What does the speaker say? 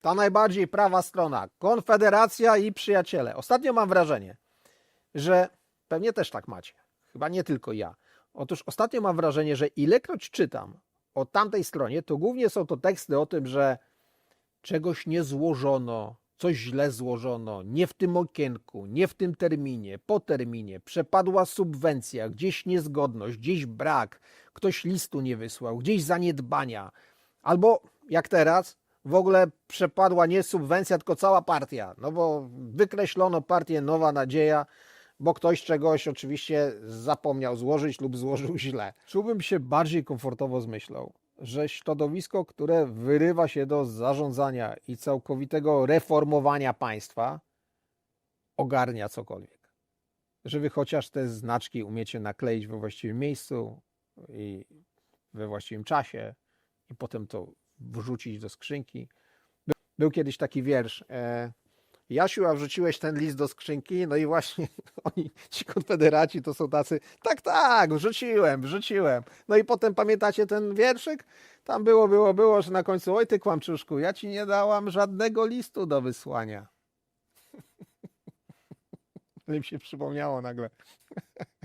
Ta najbardziej prawa strona, Konfederacja i przyjaciele. Ostatnio mam wrażenie, że pewnie też tak macie. Chyba nie tylko ja. Otóż ostatnio mam wrażenie, że ilekroć czytam o tamtej stronie, to głównie są to teksty o tym, że czegoś nie złożono, coś źle złożono, nie w tym okienku, nie w tym terminie, po terminie, przepadła subwencja, gdzieś niezgodność, gdzieś brak, ktoś listu nie wysłał, gdzieś zaniedbania, albo jak teraz, w ogóle przepadła nie subwencja, tylko cała partia, no bo wykreślono partię Nowa Nadzieja, bo ktoś czegoś oczywiście zapomniał złożyć lub złożył źle. Czułbym się bardziej komfortowo z myślą, że środowisko, które wyrywa się do zarządzania i całkowitego reformowania państwa, ogarnia cokolwiek. Że wy chociaż te znaczki umiecie nakleić we właściwym miejscu i we właściwym czasie i potem to wrzucić do skrzynki. By- Był kiedyś taki wiersz. E, Jasiu, a wrzuciłeś ten list do skrzynki? No i właśnie oni, ci konfederaci to są tacy, tak, tak, wrzuciłem, wrzuciłem. No i potem pamiętacie ten wierszyk? Tam było, było, było, że na końcu, oj ty kłamczuszku, ja ci nie dałam żadnego listu do wysłania. Ale mi się przypomniało nagle.